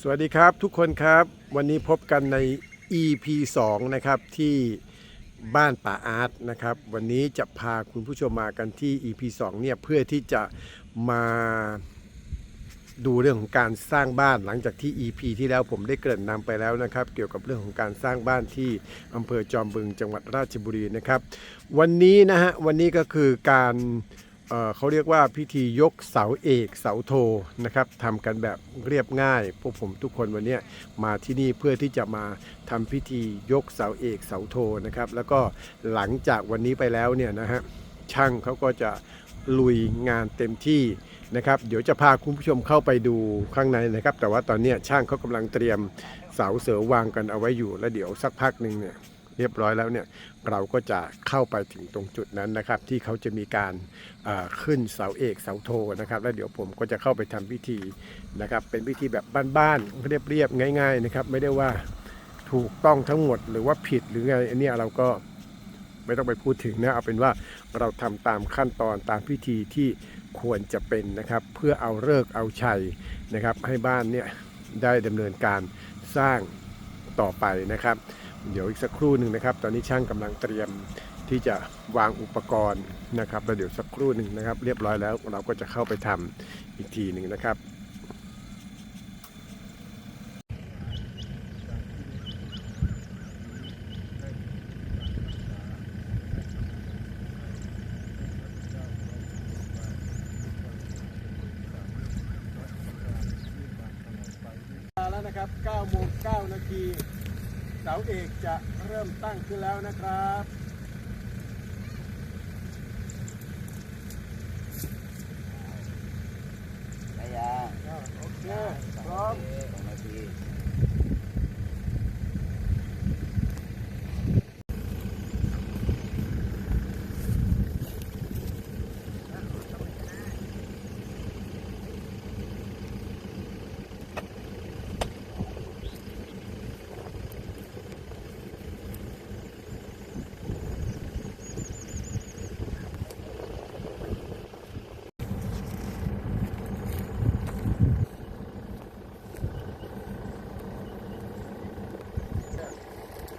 สวัสดีครับทุกคนครับ วันนี้พบกันใน EP 2 นะครับที่บ้านป่าอาร์ตนะครับ วันนี้จะพาคุณผู้ชมมากันที่ EP 2 เนี่ยเพื่อที่จะมาดูเรื่องของการสร้างบ้านหลังจากที่ EP ที่แล้วผมได้เกริ่นนำไปแล้วนะครับ เกี่ยวกับเรื่องของการสร้างบ้านที่อำเภอจอมบึงจังหวัดราชบุรีนะครับ วันนี้นะฮะวันนี้ก็คือการ เเขาเรียกว่าพิธียกเสาเอกเสาโทนะครับทำกันแบบเรียบง่าย พวกผมทุกคนวันนี้มาที่นี่เพื่อที่จะมาทำพิธียกเสาเอกเสาโทนะครับ แล้วก็หลังจากวันนี้ไปแล้วเนี่ยนะฮะช่างเขาก็จะลุยงานเต็มที่นะครับ เดี๋ยวจะพาคุณผู้ชมเข้าไปดูข้างในนะครับ แต่ว่าตอนนี้ช่างเขากำลังเตรียมเสาเสือวางกันเอาไว้อยู่แล้วเดี๋ยวสักพักหนึ่งเนี่ย เรียบร้อยแล้วเนี่ยเราก็จะเข้าไปถึงตรงจุดนั้นนะครับ ที่เขาจะมีการขึ้นเสาเอกเสาโทนะครับ แล้วเดี๋ยวผมก็จะเข้าไปทำพิธีนะครับ เป็นพิธีแบบบ้านๆเรียบๆง่าย ๆนะครับ ไม่ได้ว่าถูกต้องทั้งหมดหรือว่าผิดหรือไงอันนี้เราก็ไม่ต้องไปพูดถึงนะเอาเป็นว่าเราทำตามขั้นตอนตามพิธีที่ควรจะเป็นนะครับ เพื่อเอาเลิกเอาชัยนะครับ ให้บ้านเนี่ยได้ดำเนินการสร้างต่อไปนะครับ เดี๋ยวอีกสักครู่หนึ่งนะครับ ตอนนี้ช่างกำลังเตรียมที่จะวางอุปกรณ์นะครับแล้วเดี๋ยวสักครู่หนึ่งนะครับ เรียบร้อยแล้วเราก็จะเข้าไปทำอีกทีหนึ่งนะครับแล้วนะครับ9โมง9นาที เสาเอกจะเริ่มตั้งขึ้นแล้วนะครับ ระยะ โอเค พร้อม สองนาที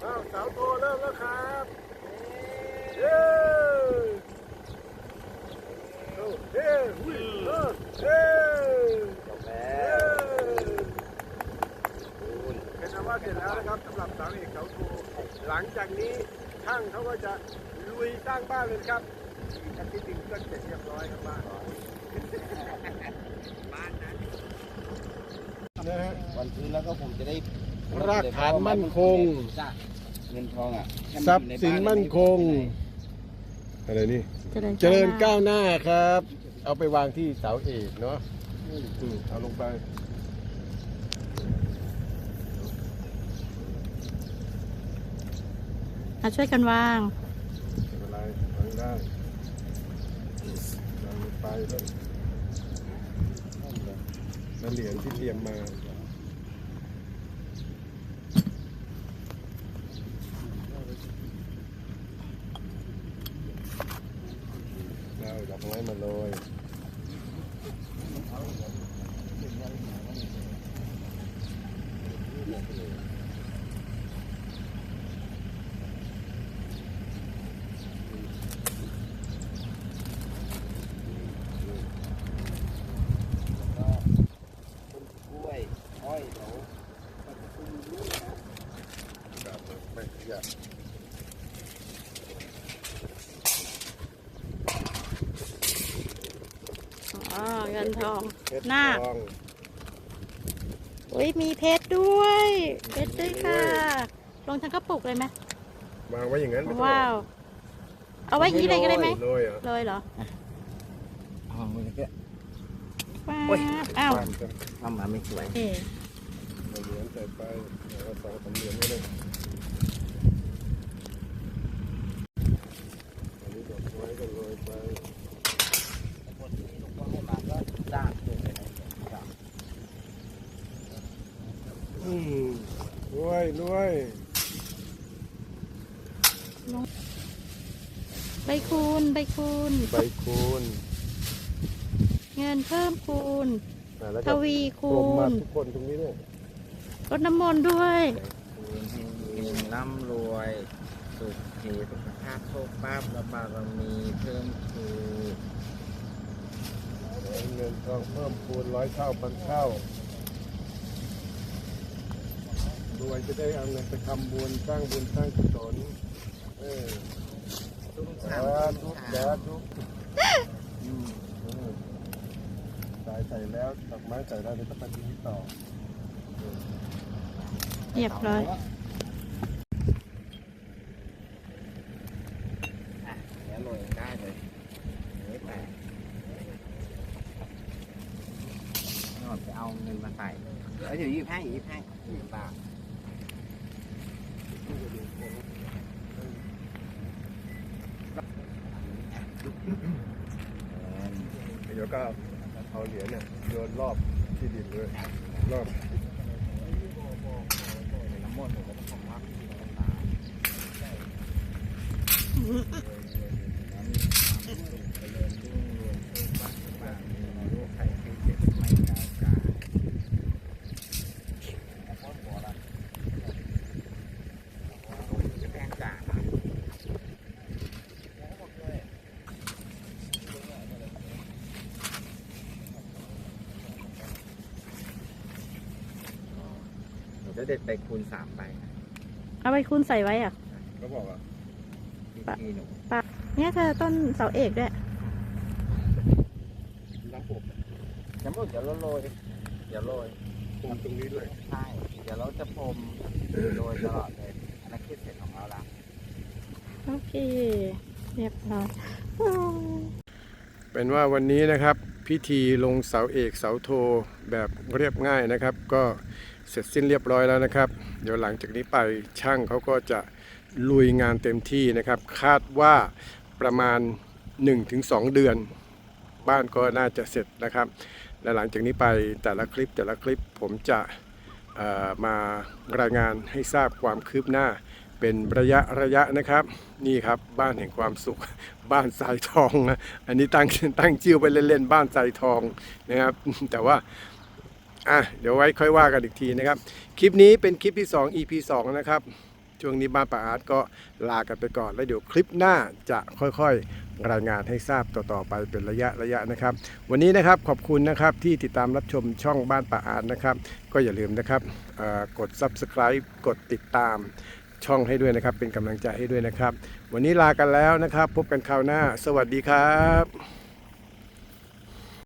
อ้าวเสาโตเริ่มแล้วครับเย้โอ้เฮ้หุ้ยเออเฮ้ จบแล้ เย้ ว เป็นอันว่าเส ร็จแล้วนะครับสำหรับเสาเอกเสาโทหลังจากนี้ช่างเขาก็จะลุยสร้างบ้านเลยครับอีกอาทิตย์หนึ่งก็เสร็จเรียบร้อยครับบ้านนะฮะวันคืนแล้วก็ผมจะได้รากฐานมั่นคงจ้ะเงินทองอะให้มัทรัพอยู่ย์ใสินบ้ามั่นคงไม่อะไรนี่เจริญเจริญก้าวหน้าครับ เอาไปวางที่เสาเอกเนาะอืมเอาลงไป มาช่วยกันวางไม่เป็นไรวางได้วางไปแล้วแล้วเหรียญที่เตรียมมา แล้วดอกไม้มาโรย ก็ต้นกล้วยอ้อยเดี๋ยวมันจะขึ้นรุ่นนะ แบบ ไม่ขยับอ๋อเงินทองเพชรหน้าทองอุ้ยมีเพชรด้วย เพชรด้วยค่ะ ลงทั้งกระปุกเลยไหมวางไว้อย่างนั้นไม่ต้องว้าว เอาไว้อย่างนี้เลยก็ได้ไหมโรยเหรอเลยเหรออ๋อมันก็ว้าโอ้ยวอ้าววางจะทำมาไม่สวยเอ๊ะเอาเหรียญใส่ไปแล้วสองสามเหรียญก็ได้อันนี้ดอกไม้ก็โรยไป คนที่หลวงพ่อให้มาก็จ้างเลยนะจ้าง อืม รวยรวยใบคูณใบคูณใบคูณเงินเพิ่มคูณอะแล้วทก็วีกคูลมมาณทุกคนตรงนี้ด้วยรดน้ำมนต์ด้วย คุณเฮงๆร่ำรวย สุขเหสุขภาพโชคลาภและบารมีเพิ่มพูนเงินทองเพิ่มคูณร้อยเท่าพันเท่า รวยจะได้เอาเงินไปทำบุญสร้างบุญสร้างกุศลเออตุ้มสาฉ่ำธุตุ้มสาธุอืมเออสายใส่แล้วดอกไม้ใส่แล้วเดี๋ยวต้องไปที่นี้ต่อเรียบร้อย อะเดี๋ยวโรยได้เลยนี่แปนอนไปเอาเงินมาใส่เดี๋ยวเดี๋ยวหยิบห้หยิบห้หยิบปาก เดี๋ยวก็เอาเหรียญเนี่ยโยนรอบที่ดินด้วยรอบน้ำมนต์ผมก็ต้องของว่าตาเจริญรุ่งเรืองโชคลาภบารมีในโลกภัยไข้เจ็บไม่ก้าวกายจะแป้งจ่านะ หนูจะเด็ดไปคูณสามไปนะเอาไปคุณใส่ไว้อะ ก็บอกว่าพี่พี่หนูเนี่ยเธอต้นเสาเอกด้วย น้ำอบน้ำมันเดี๋ยวเราโรยเดี๋ยวโรยปรุงตรงนี้ด้วยใช่เดี๋ยวเราจะพรมโรยตลอดเลยอันนั้นคือเสร็จของเราละ โอเค เรียบร้อยเป็นว่าวันนี้นะครับพิธีลงเสาเอกเสาโทแบบเรียบง่ายนะครับ ก็ เสร็จสิ้นเรียบร้อยแล้วนะครับ เดี๋ยวหลังจากนี้ไปช่างเขาก็จะลุยงานเต็มที่นะครับ คาดว่าประมาณ 1-2 เดือน บ้านก็น่าจะเสร็จนะครับ และหลังจากนี้ไปแต่ละคลิปแต่ละคลิปผมจะมารายงานให้ทราบความคืบหน้าเป็นระยะระยะนะครับ นี่ครับบ้านแห่งความสุข บ้านทรายทองนะอันนี้ตั้งตั้งชื่อไปเล่นๆบ้านทรายทองนะครับ แต่ว่า อะเดี๋ยวไว้ค่อยว่ากันอีกทีนะครับ คลิปนี้เป็นคลิปที่ 2 EP 2 นะครับ ช่วงนี้บ้านป่าอาร์ตก็ลากันไปก่อน แล้วเดี๋ยวคลิปหน้าจะค่อยๆ รายงานให้ทราบต่อๆไปเป็นระยะระยะนะครับ วันนี้นะครับขอบคุณนะครับที่ติดตามรับชมช่องบ้านป่าอาร์ตนะครับ ก็อย่าลืมนะครับกด Subscribe กดติดตามช่องให้ด้วยนะครับ เป็นกำลังใจให้ด้วยนะครับ วันนี้ลากันแล้วนะครับ พบกันคราวหน้า สวัสดีครับ